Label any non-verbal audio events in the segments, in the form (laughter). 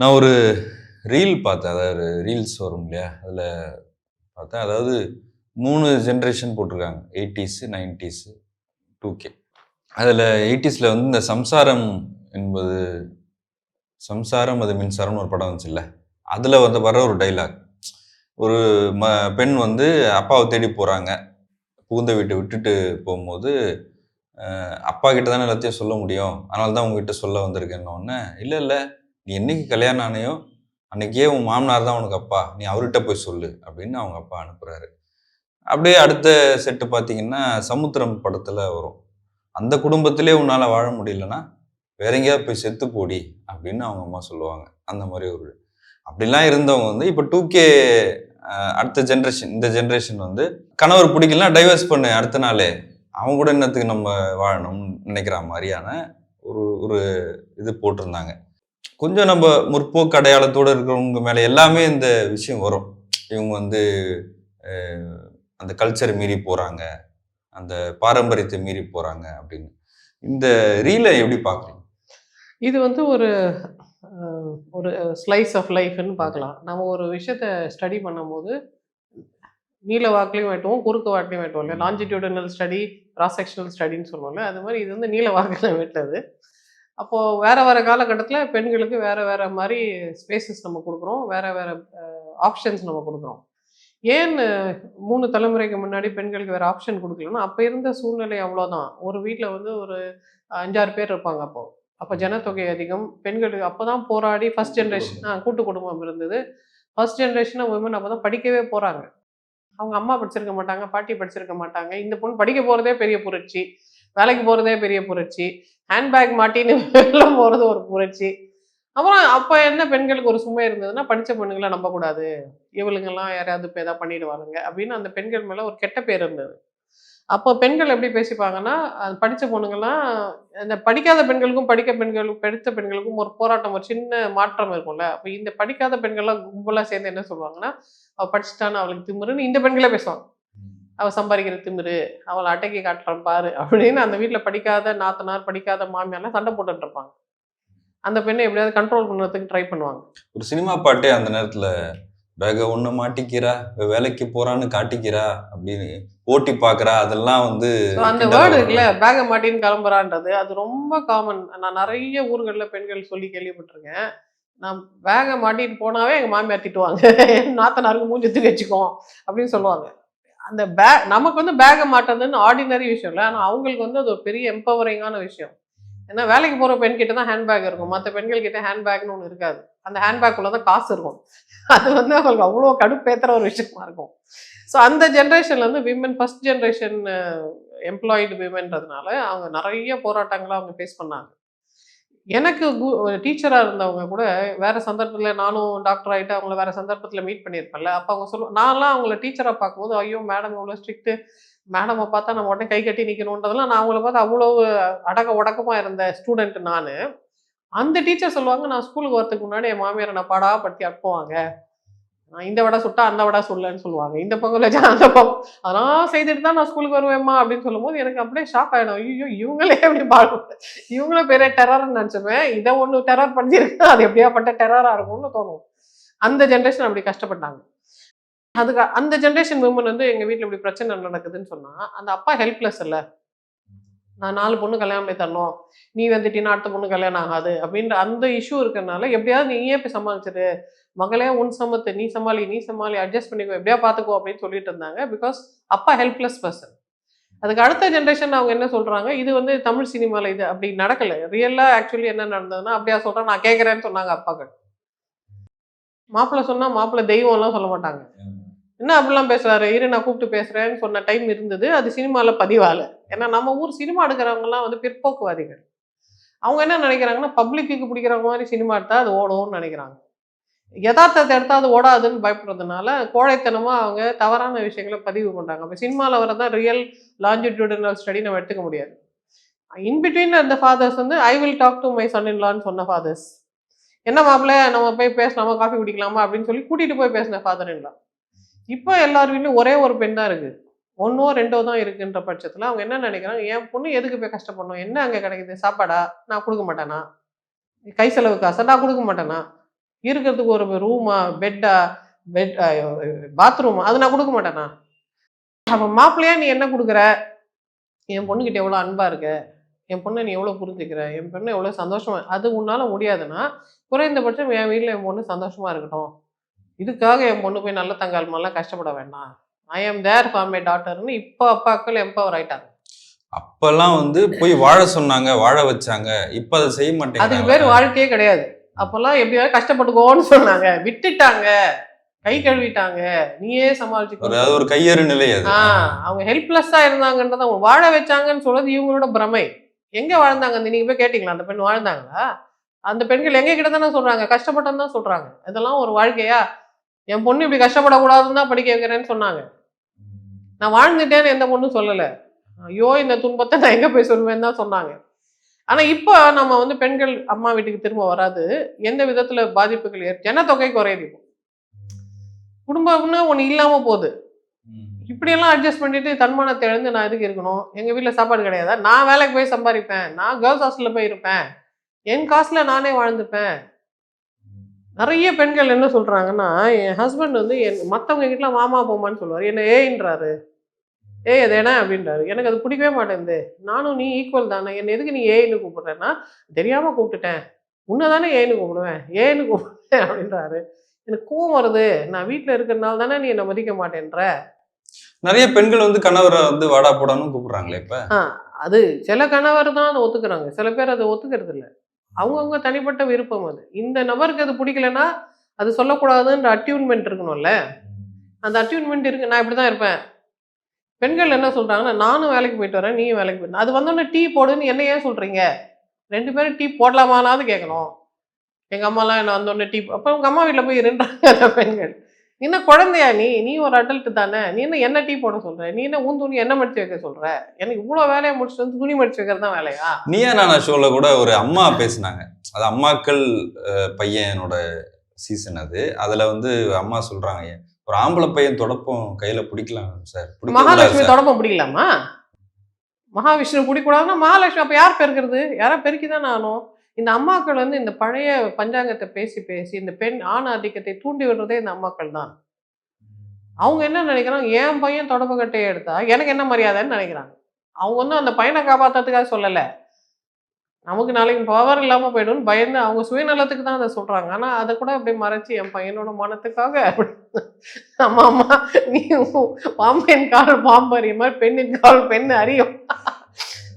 நான் ஒரு ரீல் பார்த்தேன். அதாவது ரீல்ஸ் வரும் இல்லையா? அதில் பார்த்தேன். அதாவது மூணு ஜென்ரேஷன் போட்டிருக்காங்க. எயிட்டிஸு நைன்டிஸு டூ கே அதில் எயிட்டிஸில் வந்து இந்த சம்சாரம் என்பது சம்சாரம் அது மின்சாரம்னு ஒரு படம் வந்துச்சுல்ல? அதில் வந்து வர ஒரு டைலாக் ஒரு ம பெண் வந்து அப்பாவை தேடி போகிறாங்க புகுந்த வீட்டை விட்டுட்டு போகும்போது அப்பா கிட்ட தானே எல்லாத்தையும் சொல்ல முடியும். அதனால தான் உங்ககிட்ட சொல்ல வந்திருக்கேன்னொன்னே இல்லை இல்லை. நீ என்னைக்கு கல்யாணம் ஆனையோ அன்னைக்கே உன் மாமனார் தான் உனக்கு அப்பா. நீ அவர்கிட்ட போய் சொல்லு அப்படின்னு அவங்க அப்பா அனுப்புகிறாரு அப்படியே அடுத்த செட்டு பார்த்தீங்கன்னா சமுத்திரம் படத்தில் வரும். அந்த குடும்பத்திலே உன்னால் வாழ முடியலன்னா வேற எங்கேயாவது போய் செத்து போடி அப்படின்னு அவங்க அம்மா சொல்லுவாங்க. அந்த மாதிரி ஒரு அப்படிலாம் இருந்தவங்க வந்து இப்போ டூ கே அடுத்த ஜென்ரேஷன் இந்த ஜென்ரேஷன் வந்து கணவர் பிடிக்கலனா டைவர்ஸ் பண்ணு அடுத்த நாளே. அவங்க கூட என்னத்துக்கு நம்ம வாழணும்னு நினைக்கிற மாதிரியான ஒரு ஒரு இது போட்டிருந்தாங்க. கொஞ்சம் நம்ம முற்போக்கு அடையாளத்தோடு இருக்கிறவங்க மேலே எல்லாமே இந்த விஷயம் வரும். இவங்க வந்து அந்த கல்ச்சர் மீறி போகிறாங்க அந்த பாரம்பரியத்தை மீறி போகிறாங்க அப்படின்னு. இந்த ரீலை எப்படி பார்க்குறீங்க? இது வந்து ஒரு ஒரு ஸ்லைஸ் ஆஃப் லைஃப்னு பார்க்கலாம். நம்ம ஒரு விஷயத்த ஸ்டடி பண்ணும்போது நீல வாக்குலையும் வெட்டுவோம் குறுக்கு வாக்குலையும் வெட்டுவோம் இல்லையா? லாஞ்சிடியூடனல் ஸ்டடி கிராஸ் செக்ஷனல் ஸ்டடின்னு சொல்லுவோம்ல? அது மாதிரி இது வந்து நீல வாக்கில் வெட்டது அப்போது வேற வேற காலகட்டத்தில் பெண்களுக்கு வேற வேற மாதிரி ஸ்பேசஸ் நம்ம கொடுக்குறோம். வேற வேற ஆப்ஷன்ஸ் நம்ம கொடுக்குறோம். ஏன் மூணு தலைமுறைக்கு முன்னாடி பெண்களுக்கு வேற ஆப்ஷன் கொடுக்கலன்னா அப்போ இருந்த சூழ்நிலை அவ்வளோதான். ஒரு வீட்டில் வந்து ஒரு அஞ்சாறு பேர் இருப்பாங்க அப்போ. அப்போ ஜனத்தொகை அதிகம். பெண்களுக்கு அப்போ தான் போராடி ஃபர்ஸ்ட் ஜென்ரேஷன் ஆ கூட்டு குடும்பம் இருந்தது. ஃபர்ஸ்ட் ஜென்ரேஷனாக உமன் அப்போ தான் படிக்கவே போகிறாங்க அவங்க அம்மா படிச்சிருக்க மாட்டாங்க பாட்டி படிச்சிருக்க மாட்டாங்க. இந்த பொண்ணு படிக்க போகிறதே பெரிய புரட்சி. வேலைக்கு போகிறதே பெரிய புரட்சி. ஹேண்ட்பேக் மாட்டின்னு வெளில போகிறது ஒரு புரட்சி. அப்புறம் அப்போ என்ன பெண்களுக்கு ஒரு சுமை இருந்ததுன்னா படித்த பெண்களை நம்பக்கூடாது. இவளுங்கெல்லாம் யாரையாவது இப்போ எதாவது பண்ணிடுவாங்க அப்படின்னு அந்த பெண்கள் மேலே ஒரு கெட்ட பேர் இருந்தது. அப்போ பெண்கள் எப்படி பேசிப்பாங்கன்னா அது படித்த பொண்ணுங்கள்லாம் இந்த படிக்காத பெண்களுக்கும் படிக்க பெண்களுக்கும் படித்த பெண்களுக்கும் ஒரு போராட்டம் ஒரு சின்ன மாற்றம் இருக்கும்ல. அப்போ இந்த படிக்காத பெண்கள்லாம் கும்பலாக சேர்ந்து என்ன சொல்லுவாங்கன்னா அவள் படிச்சுட்டான்னு அவளுக்கு திமிருன்னு இந்த பெண்களே பேசுவாங்க. அவள் சம்பாதிக்கிற திமிரு அவளை அட்டைக்கு காட்டுறான் பாரு அப்படின்னு அந்த வீட்டில் படிக்காத நாத்தனார் படிக்காத மாமியார்லாம் சண்டை போட்டுட்டு இருப்பாங்க. அந்த பெண்ணை எப்படியாவது கண்ட்ரோல் பண்ணுறதுக்கு ட்ரை பண்ணுவாங்க. ஒரு சினிமா பாட்டே அந்த நேரத்தில் பேக ஒன்று மாட்டிக்கிறா வேலைக்கு போறான்னு காட்டிக்கிறா அப்படின்னு ஓட்டி பார்க்கறா அதெல்லாம் வந்து அந்த வேர்டு. இருக்குல்ல பேகை மாட்டின்னு கிளம்புறான்றது அது ரொம்ப காமன் நான் நிறைய ஊர்களில் பெண்கள் சொல்லி கேள்விப்பட்டிருக்கேன். நான் பேகை மாட்டிட்டு போனாவே எங்கள் மாமியார் திட்டுவாங்க. (laughs) நாத்தனாருக்கு மூஞ்சி தூக்கி வச்சுக்கோ அப்படின்னு சொல்லுவாங்க. அந்த பேக் நமக்கு வந்து பேகை மாட்டுறதுன்னு ஆர்டினரி விஷயம் இல்லை. ஆனால் அவங்களுக்கு வந்து அது ஒரு பெரிய எம்பவரிங்கான விஷயம். ஏன்னா வேலைக்கு போகிற பெண் கிட்ட தான் ஹேண்ட்பேக் இருக்கும். மற்ற பெண்கள் கிட்ட ஹேண்ட்பேக்னு ஒன்று இருக்காது. அந்த ஹேண்ட்பேக்குள்ள தான் காசு இருக்கும். அது வந்து அவங்களுக்கு அவ்வளோ கடுப்பேத்துற ஒரு விஷயமா இருக்கும். ஸோ அந்த ஜென்ரேஷன்ல வந்து விமன் ஃபர்ஸ்ட் ஜென்ரேஷன் எம்ப்ளாய்டு விமன்றதுனால அவங்க நிறைய போராட்டங்களை அவங்க ஃபேஸ் பண்ணாங்க. எனக்கு டீச்சராக இருந்தவங்க கூட வேறு சந்தர்ப்பத்தில் நானும் டாக்டர் ஆகிட்டு அவங்கள வேற சந்தர்ப்பத்தில் மீட் பண்ணியிருப்பேன்ல. அப்போ அவங்க சொல்லுவோம் நான்லாம் அவங்கள டீச்சராக பார்க்கும்போது ஐயோ மேடம் இவ்வளோ ஸ்ட்ரிக்ட்டு மேடமை பார்த்தா நம்ம உடனே கை கட்டி நிற்கணுன்றதெல்லாம் நான் அவங்கள பார்த்து அவ்வளோ அடக்க உடக்கமாக இருந்த ஸ்டூடெண்ட் நான். அந்த டீச்சர் சொல்லுவாங்க நான் ஸ்கூலுக்கு வரதுக்கு முன்னாடி என் மாமியாரை நான் பாடா படுத்தி அனுப்புவாங்க. இந்த வடை சுட்டா அந்த வடை சொல்லன்னு சொல்லுவாங்க. இந்த பொங்கல் வச்சா அந்த பொங்கல் அதெல்லாம் செய்துட்டு தான் நான் ஸ்கூலுக்கு வருவேம்மா அப்படின்னு சொல்லும்போது எனக்கு அப்படியே ஷாக் ஆகிடும் ஐயோ இவங்களே எப்படி பாடும் இவங்களே பெரிய டெரர்னு நினச்சிப்பேன். இதை ஒன்று டெரர் பண்ணியிருக்கேன் அது எப்படியாப்பட்ட டெரராக இருக்கும்னு தோணும். அந்த ஜென்ரேஷன் அப்படி கஷ்டப்பட்டாங்க. அதுக்கு அந்த ஜென்ரேஷன் விமன் வந்து எங்கள் வீட்டில் இப்படி பிரச்சனை நடக்குதுன்னு சொன்னால் அந்த அப்பா ஹெல்ப்லெஸ் இல்லை. நான் நாலு பொண்ணு கல்யாணம் பண்ணி தரணும். நீ வந்துட்டீங்கன்னா அடுத்த பொண்ணு கல்யாணம் ஆகாது. அப்படின்ற அந்த இஷ்யூ இருக்கிறனால எப்படியாவது நீயே போய் சமாளிச்சிரு. மகளே உன் சமத்து நீ சமாளி நீ சமாளி அட்ஜஸ்ட் பண்ணிக்கோ எப்படியா பார்த்துக்கோ அப்படின்னு சொல்லிட்டு இருந்தாங்க. பிகாஸ் அப்பா ஹெல்ப்லெஸ் பர்சன் அதுக்கு அடுத்த ஜென்ரேஷன் அவங்க என்ன சொல்றாங்க? இது வந்து தமிழ் சினிமாவில் இது அப்படி நடக்கல. ரியலாக ஆக்சுவலி என்ன நடந்ததுன்னா அப்படியா சொல்றேன் நான் கேட்குறேன்னு சொன்னாங்க அப்பாக்கள் மாப்பிள்ளை சொன்னா மாப்பிள்ளை தெய்வம்லாம் சொல்ல மாட்டாங்க. என்ன அப்படிலாம் பேசுறாரு? இரு நான் கூப்பிட்டு பேசுறேன்னு சொன்ன டைம் இருந்தது. அது சினிமாவில் பதிவால ஏன்னா நம்ம ஊர் சினிமா எடுக்கிறவங்கலாம் வந்து பிற்போக்குவாதிகள். அவங்க என்ன நினைக்கிறாங்கன்னா பப்ளிக்கு பிடிக்கிறவங்க மாதிரி சினிமா எடுத்தா அது ஓடும்னு நினைக்கிறாங்க. யதார்த்தத்தை எடுத்தால் அது ஓடாதுன்னு பயப்படுறதுனால கோழைத்தனமாக அவங்க தவறான விஷயங்களை பதிவு பண்றாங்க. அப்போ சினிமாவில் வரதான் ரியல் லாஞ்சிடியூடனல் ஸ்டடி நம்ம எடுத்துக்க முடியாது. இன்பிட்வீன் அந்த ஃபாதர்ஸ் வந்து I will talk to my son இன்லான்னு சொன்ன ஃபாதர்ஸ் என்ன மாப்பிள்ள நம்ம போய் பேசலாமா? காஃபி குடிக்கலாமா? அப்படின்னு சொல்லி கூட்டிட்டு போய் பேசின ஃபாதர் இன்லா இப்போ எல்லார் வீட்லையும் ஒரே ஒரு பெண் தான் இருக்குது ஒன்றோ ரெண்டோ தான் இருக்குன்ற பட்சத்தில் அவங்க என்ன நினைக்கிறாங்க? என் பொண்ணு எதுக்கு போய் கஷ்டப்படணும்? என்ன அங்கே கிடைக்குது? சாப்பாடா? நான் கொடுக்க மாட்டேனா? கை செலவு காசை? நான் கொடுக்க மாட்டேனா? இருக்கிறதுக்கு ஒரு ரூமா பெட்டா பெட் பாத்ரூமா அது நான் கொடுக்க மாட்டேனா? அப்போ மாப்பிள்ளையா நீ என்ன கொடுக்குற? என் பொண்ணுக்கிட்ட எவ்வளோ அன்பாக இருக்க? என் பொண்ணை நீ எவ்வளோ புரிஞ்சுக்கிற? என் பொண்ணு எவ்வளோ சந்தோஷமா? அது உன்னால முடியாதுன்னா குறைந்தபட்சம் என் வீட்டில் என் பொண்ணு சந்தோஷமா இருக்கட்டும். இதுக்காக என் பொண்ணு போய் நல்ல தங்கால் மாதிரிலாம் கஷ்டப்பட வேண்டாம். I am there for my டாட்டர்னு இப்போ அப்பாக்கள் எம்பவர் ஆயிட்டாங்க. அப்பெல்லாம் வந்து போய் வாழ சொன்னாங்க வாழ வச்சாங்க. இப்ப அதை செய்ய அதுக்கு பேர் வாழ்க்கையே கிடையாது. அப்பெல்லாம் எப்படியாவது கஷ்டப்பட்டுக்கோன்னு சொன்னாங்க. விட்டுட்டாங்க. கை கழுவிட்டாங்க. நீயே சமாளிச்சுக்கோ. ஒரு ஒரு கையறு நிலை அது. அவங்க ஹெல்ப்லெஸ்ஸா இருந்தாங்கன்றத அவங்க வாழ வச்சாங்கன்னு சொல்றது இவங்களோட பிரமை. எங்க வாழ்ந்தாங்க? நீங்க போய் கேட்டீங்களா? அந்த பெண் வாழ்ந்தாங்களா? அந்த பெண்கள் எங்க கிட்ட தானே சொல்றாங்க? கஷ்டப்பட்டோன்னு தான் சொல்றாங்க. இதெல்லாம் ஒரு வாழ்க்கையா? என் பொண்ணு இப்படி கஷ்டப்படக்கூடாதுன்னு தான் படிக்க வைக்கிறேன்னு சொன்னாங்க. நான் வாழ்ந்துட்டேன்னு எந்த பொண்ணும் சொல்லல. ஐயோ இந்த துன்பத்தை நான் எங்க போய் சொல்லுவேன்னு தான் சொன்னாங்க. ஆனா இப்போ நம்ம வந்து பெண்கள் அம்மா வீட்டுக்கு திரும்ப வராது. எந்த விதத்துல பாதிப்புகள் ஏற் ஜனத்தொகை குறையுது இப்போ. குடும்பம்னு ஒண்ணு இல்லாம போகுது. இப்படியெல்லாம் அட்ஜஸ்ட் பண்ணிட்டு தன்மானத்தை இழந்து நான் எதுக்கு இருக்கணும்? எங்க வீட்ல சாப்பாடு கிடையாதா? நான் வேலைக்கு போய் சம்பாதிப்பேன். நான் கேர்ள்ஸ் ஹாஸ்டல்ல போய் இருப்பேன். என் காசுல நானே வாழ்ந்துப்பேன். நிறைய பெண்கள் என்ன சொல்றாங்கன்னா என் ஹஸ்பண்ட் வந்து என் மற்றவங்க கிட்ட மாமா போமான்னு சொல்லுவார். என்ன ஏன்றாரு ஏய் அது என்ன? அப்படின்றாரு. எனக்கு அது பிடிக்கவே மாட்டேங்குது. நானும் நீ ஈக்குவல் தானே. என்ன எதுக்கு நீ ஏன்னு கூப்பிடுறேன்னா தெரியாம கூப்பிட்டுட்டேன். உன்னை தானே ஏன்னு கூப்பிடுவேன். ஏன்னு கூப்பிடுவேன். அப்படின்றாரு. எனக்கு கோவம் வருது. நான் வீட்டில் இருக்கிறதுனால தானே நீ என்னை மதிக்க மாட்டேன்ற. நிறைய பெண்கள் வந்து கணவரை வந்து வாடா போடான்னு கூப்பிடுறாங்களே இப்ப. அது சில கணவர் தான் அதை ஒத்துக்கிறாங்க. சில பேர் அதை ஒத்துக்கிறது இல்லை அவங்கவுங்க தனிப்பட்ட விருப்பம் அது. இந்த நபருக்கு அது பிடிக்கலன்னா அது சொல்லக்கூடாதுன்ற அட்யூன்மெண்ட் இருக்கணும்ல. அந்த அட்யூன்மெண்ட் இருக்கு. நான் இப்படி தான் இருப்பேன். பெண்கள் என்ன சொல்கிறாங்கன்னா நானும் வேலைக்கு போயிட்டு வரேன் நீயும் வேலைக்கு போயிட்டு அது வந்தோடனே டீ போடுன்னு என்ன ஏன் சொல்கிறீங்க ரெண்டு பேரும் டீ போடலாமானாவது கேட்கணும் எங்கள் அம்மாலாம் என்ன வந்தோடனே டீ அப்போ உங்கள் அம்மா வீட்டில் போய் இருந்தாங்க பெண்கள். நீ என்ன குழந்தையா நீ? நீ ஒரு அடல்ட் தானே. நீ என்ன என்ன டீ போட சொல்ற? நீ என்ன உன் துணி என்ன மடிச்சு வைக்க சொல்ற? எனக்கு இவ்வளோ வேலையை முடிச்சுட்டு வந்து துணி மடிச்சு வைக்கிறது தான் வேலையா? நீயா நானா ஷோல கூட ஒரு அம்மா பேசுனாங்க. அது அம்மாக்கள் பையனோட சீசன் அது. அதுல வந்து அம்மா சொல்றாங்க ஒரு ஆம்பளை பையன் தொடப்பம் கையில பிடிக்கலாம் சார் மகாலட்சுமி தொடப்பம் பிடிக்கலாமா? மகாவிஷ்ணு பிடிக்கூடாதுன்னா மகாலட்சுமி அப்ப யார் பெருக்கிறது? யாரா பெருக்கி தானே ஆகணும்? இந்த அம்மாக்கள் வந்து இந்த பழைய பஞ்சாங்கத்தை பேசி பேசி இந்த பெண் ஆண் ஆதிக்கத்தை தூண்டி விடுறதே இந்த அம்மாக்கள் தான். அவங்க என்ன நினைக்கிறாங்க? என் பையன் தொடப்ப கட்டையை எடுத்தா எனக்கு என்ன மரியாதைன்னு நினைக்கிறாங்க. அவங்க வந்து அந்த பையனை காப்பாத்துறதுக்காக சொல்லலை. நமக்கு நாளைக்கு பவர் இல்லாம போயிடும் பயந்து அவங்க சுயநலத்துக்கு தான் அதை சொல்றாங்க. ஆனா அதை கூட அப்படியே மறைச்சு என் பையனோட மனத்துக்காக அப்படி ஆமா நீ உ- பாம்பின் கால் பாம்பு அறிய மாதிரி பெண்ணின் கால் பெண் அறியும்.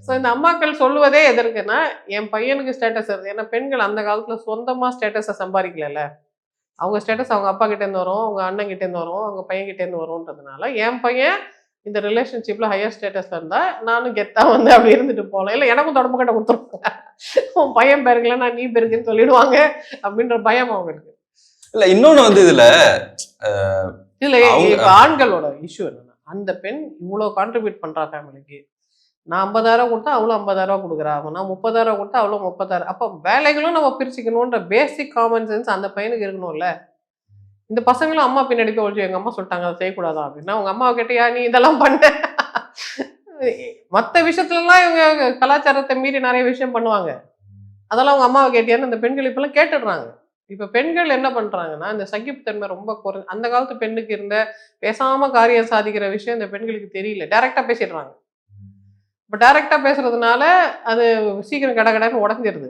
ஸோ இந்த அம்மாக்கள் சொல்லுவதே எதற்குன்னா என் பையனுக்கு ஸ்டேட்டஸ் வருது. ஏன்னா பெண்கள் அந்த காலத்துல சொந்தமா ஸ்டேட்டஸை சம்பாதிக்கல அவங்க ஸ்டேட்டஸ் அவங்க அப்பா கிட்ட இருந்து வரும் அவங்க அண்ணன் கிட்ட இருந்து வரும் அவங்க பையன் கிட்ட இருந்து வரும்ன்றதுனால என் பையன் இந்த ரிலேஷன்ஷிப்ல ஹையர் ஸ்டேட்டஸ்ல இருந்தா நானும் கெத்தா வந்து அப்படி இருந்துட்டு போகலாம். இல்லை எனக்கும் தொடர்பு கட்ட கொடுத்துருவாங்க. உன் பையன் பெருக்கல நான் நீ பெருக்குன்னு சொல்லிடுவாங்க அப்படின்ற பயம் அவங்களுக்கு இல்ல இன்னொன்னு வந்து இதுல இதுல ஆண்களோட இஷ்யூ என்னன்னா அந்த பெண் இவ்வளவு கான்ட்ரிபியூட் பண்றா ஃபேமிலிக்கு நான் ஐம்பதாயிரம் கொடுத்தா அவ்வளோ ஐம்பதாயிரம் கொடுக்குறா. நான் முப்பதாயிரம் கொடுத்தா அவ்வளோ முப்பதாயிரம். அப்போ வேலைகளும் நம்ம பிரிச்சுக்கணுன்ற பேசிக் காமன் சென்ஸ் அந்த பையனுக்கு இருக்கணும்ல. இந்த பசங்களும் அம்மா பின்னாடி போய் ஒழிச்சு அம்மா சொல்லிட்டாங்க அதை செய்யக்கூடாதா? அப்படின்னா அவங்க அம்மாவை கேட்டியா நீ இதெல்லாம் பண்ண. மற்ற விஷயத்துலலாம் இவங்க கலாச்சாரத்தை மீறி நிறைய விஷயம் பண்ணுவாங்க. அதெல்லாம் அவங்க அம்மாவை கேட்டியான்னு அந்த பெண்கள் இப்பெல்லாம் கேட்டுடுறாங்க. இப்போ பெண்கள் என்ன பண்ணுறாங்கன்னா இந்த சகிப்புத்தன்மை ரொம்ப குறை அந்த காலத்து பெண்ணுக்கு இருந்த பேசாமல் காரியம் சாதிக்கிற விஷயம் இந்த பெண்களுக்கு தெரியல. டேரெக்டாக பேசிடுறாங்க. இப்போ டைரெக்டாக பேசுறதுனால அது சீக்கிரம் கடை கடைன்னு உடஞ்சிருது.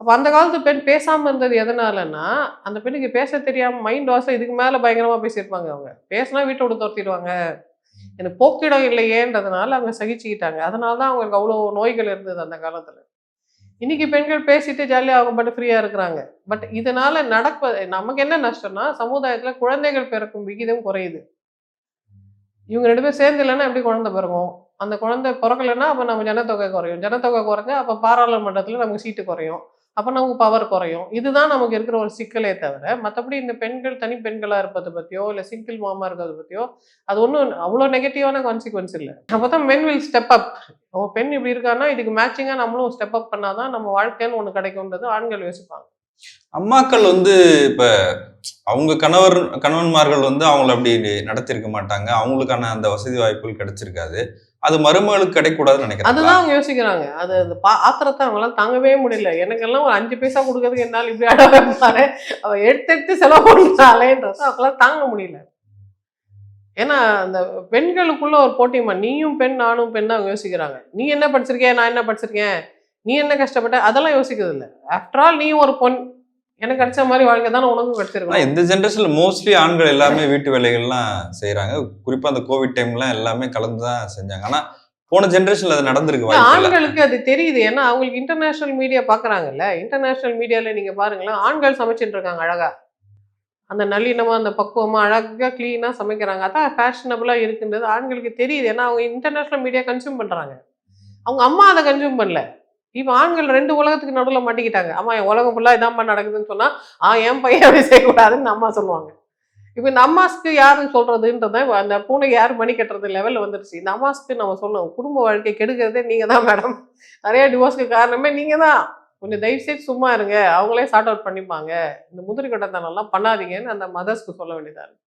அப்போ அந்த காலத்து பெண் பேசாமல் இருந்தது எதனாலன்னா அந்த பெண்ணுக்கு பேச தெரியாமல் மைண்ட் வாசம் இதுக்கு மேலே பயங்கரமாக பேசியிருப்பாங்க அவங்க. பேசினா வீட்டை விட்டு துரத்திடுவாங்க. எனக்கு போக்கிடம் இல்லையேன்றதுனால அவங்க சகிச்சுக்கிட்டாங்க. அதனால தான் அவங்களுக்கு அவ்வளோ நோய்கள் இருந்தது அந்த காலத்தில். இன்னைக்கு பெண்கள் பேசிட்டு ஜாலியாக அவங்க பாட்டு ஃப்ரீயாக இருக்கிறாங்க. பட் இதனால நடப்ப நமக்கு என்ன நஷ்டம்னா சமுதாயத்தில் குழந்தைகள் பிறக்கும் விகிதம் குறையுது. இவங்க ரெண்டு பேரும் சேர்ந்து இல்லைன்னா எப்படி குழந்தை பிறக்கும்? அந்த குழந்தை பிறக்கலைன்னா அப்போ நம்ம ஜனத்தொகை குறையும். ஜனத்தொகை குறைஞ்சா அப்போ பாராளுமன்றத்தில் நமக்கு சீட்டு குறையும். அப்போ நமக்கு பவர் குறையும். இதுதான் நமக்கு இருக்கிற ஒரு சிக்கலே தவிர மற்றபடி இந்த பெண்கள் தனி பெண்களாக இருப்பதை பற்றியோ இல்லை சிங்கிள் மாமா இருக்கிறத பற்றியோ அது ஒன்றும் அவ்வளோ நெகட்டிவான கான்சிக்வன்ஸ் இல்லை. அப்போ தான் மென் வில் ஸ்டெப் அப் ஓ பெண் இப்படி இருக்கான்னா இதுக்கு மேட்சிங்காக நம்மளும் ஸ்டெப் அப் பண்ணாதான் நம்ம வாழ்க்கைன்னு ஒன்று கிடைக்கும்ன்றது ஆண்கள் யோசிப்பாங்க. அம்மாக்கள் வந்து இப்ப அவங்க கணவர் கணவன்மார்கள் வந்து அவங்கள அப்படி நடத்திருக்க மாட்டாங்க. அவங்களுக்கான அந்த வசதி வாய்ப்புகள் கிடைச்சிருக்காது. அது மருமகளுக்கு கிடைக்கூடாதுன்னு நினைக்கிறேன். அதுதான் அவங்க யோசிக்கிறாங்க. அது அந்த பா ஆத்திரத்தை அவங்களால தாங்கவே முடியல. எனக்கெல்லாம் ஒரு அஞ்சு பைசா கொடுக்கறதுக்கு என்னால் இப்படி அட வைப்பாரு அவ எடுத்து எடுத்து செலவு பண்ணுறாளேன்றது அவங்களால தாங்க முடியல. ஏன்னா அந்த பெண்களுக்குள்ள ஒரு போட்டிமா நீயும் பெண் நானும் பெண் அவங்க யோசிக்கிறாங்க. நீ என்ன படிச்சிருக்கேன் நான் என்ன படிச்சிருக்கேன்? நீ என்ன கஷ்டப்பட்ட? அதெல்லாம் யோசிக்கிறது இல்லை. ஆஃப்டர் ஆல் நீயும் ஒரு பொண் எனக்கு கிடைச்ச மாதிரி வாழ்க்கை தானே உனக்கும் கிடைச்சிருக்கும். இந்த ஜென்ரேஷன்ல மோஸ்ட்லி ஆண்கள் எல்லாமே வீட்டு வேலைகள்லாம் செய்றாங்க. குறிப்பா அந்த கோவிட் டைம்லாம் எல்லாமே கலந்து தான் செஞ்சாங்க. ஆனா போன ஜென்ரேஷன்ல அது நடந்திருக்கு. ஆண்களுக்கு அது தெரியுது. ஏன்னா அவங்களுக்கு இன்டர்நேஷனல் மீடியா பாக்குறாங்கல்ல. இன்டர்நேஷனல் மீடியால நீங்க பாருங்களேன் ஆண்கள் சமைச்சிட்டு இருக்காங்க அழகா. அந்த நல்லினமா அந்த பக்குவமா அழகா கிளீனா சமைக்கிறாங்க. அதான் ஃபேஷனபிளா இருக்குன்றது ஆண்களுக்கு தெரியுது. ஏன்னா அவங்க இன்டர்நேஷனல் மீடியா கன்சியூம் பண்றாங்க. அவங்க அம்மா அதை கன்சியூம் பண்ணல. இப்போ ஆண்கள் ரெண்டு உலகத்துக்கு நடுவில் மாட்டிக்கிட்டாங்க. அம்மா என் உலகம் ஃபுல்லாக இதாம்மா நடக்குதுன்னு சொன்னால் ஆ என் பையன் அப்படி செய்யக்கூடாதுன்னு அம்மா சொல்லுவாங்க. இப்போ இந்த அம்மாஸ்க்கு யாரு சொல்றதுன்றத அந்த பூனை யார் மணி கட்டுறது லெவலில் வந்துருச்சு. இந்த அம்மாஸ்க்கு நம்ம சொல்லணும். குடும்ப வாழ்க்கை கெடுக்கிறதே நீங்கள் தான் மேடம் நிறைய டிவோர்ஸ்க்கு காரணமே நீங்கள் தான் கொஞ்சம் தயவு செய்து சும்மா இருங்க. அவங்களே சார்ட் அவுட் பண்ணிப்பாங்க. இந்த முதிரி கட்டத்தனம்லாம் பண்ணாதீங்கன்னு அந்த மதர்ஸ்க்கு சொல்ல வேண்டியதாக இருக்குது